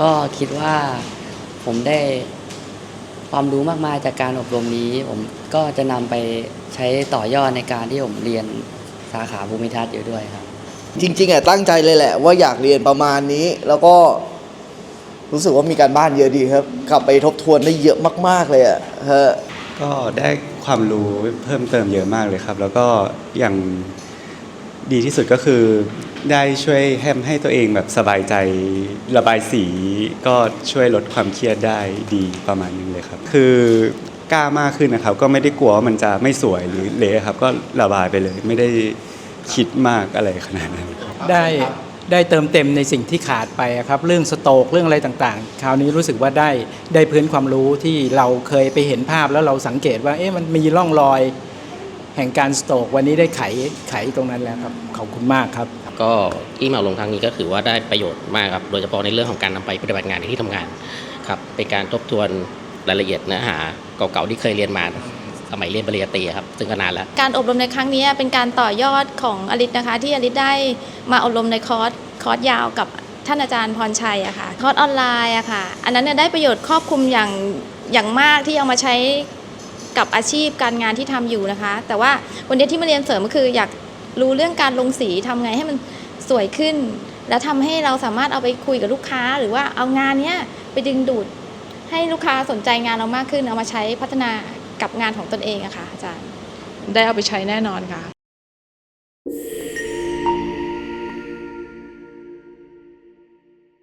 ก็คิดว่าผมได้ความรู้มากมายจากการอบรมนี้ ผมก็จะนำไปใช้ต่อยอดในการที่ผมเรียนสาขาภูมิทัศน์อยู่ด้วยครับ จริงๆอะตั้งใจเลยแหละ ว่าอยากเรียนประมาณนี้ แล้วก็รู้สึกว่ามีการบ้านเยอะดีครับ กลับไปทบทวนได้เยอะมาก ๆเลยอะฮะก็ได้ความรู้เพิ่มเติมเยอะมากเลยครับ แล้วก็อย่างดีที่สุดก็คือ ได้ช่วยให้ให้ตัวเองแบบสบายใจระบายสีก็ช่วยลดความเครียดได้ดีประมาณนึงเลยครับ คือกล้ามากขึ้นนะครับ ก็ไม่ได้กลัวว่ามันจะไม่สวยหรือเละครับ ก็ระบายไปเลยไม่ได้คิดมากอะไรขนาดนั้น ได้ได้เติมเต็มในสิ่งที่ขาดไปครับเรื่องสโตรกเรื่องอะไรต่างๆ คราวนี้รู้สึกว่าได้ได้พื้นความรู้ที่เราเคยไปเห็นภาพแล้วเราสังเกตว่าเอ๊ะมันมีร่องรอย แห่งการสโตรกวันนี้ได้ไขไขตรงนั้นแล้วครับขอบคุณมากครับ ก็ที่มาอบรมครั้งนี้ก็ถือว่าได้ประโยชน์มากครับ โดยเฉพาะในเรื่องของการนำไปปฏิบัติงานในที่ทำงานครับเป็นการทบทวนรายละเอียดเนื้อหาเก่าๆที่เคยเรียนมาสมัยเรียนปริญญาตรีครับซึ่งก็นานแล้ว การอบรมในครั้งนี้เป็นการต่อยอดของอลิศนะคะ ที่อลิศได้มาอบรมในคอร์สคอร์สยาวกับท่านอาจารย์พรชัยอะค่ะคอร์สออนไลน์อะค่ะ อันนั้นเนี่ยได้ประโยชน์ครอบคลุมอย่างอย่างมากที่เอามาใช้กับอาชีพการงานที่ทำอยู่นะคะ แต่ว่าวันนี้ที่มาเรียนเสริมก็คืออยาก รู้เรื่องการลงสีทำไงให้มันสวยขึ้น แล้วทำให้เราสามารถเอาไปคุยกับลูกค้า หรือว่าเอางานเนี้ยไปดึงดูดให้ลูกค้าสนใจงานเรามากขึ้น เอามาใช้พัฒนากับงานของตนเองอะค่ะอาจารย์ ได้เอาไปใช้แน่นอนค่ะ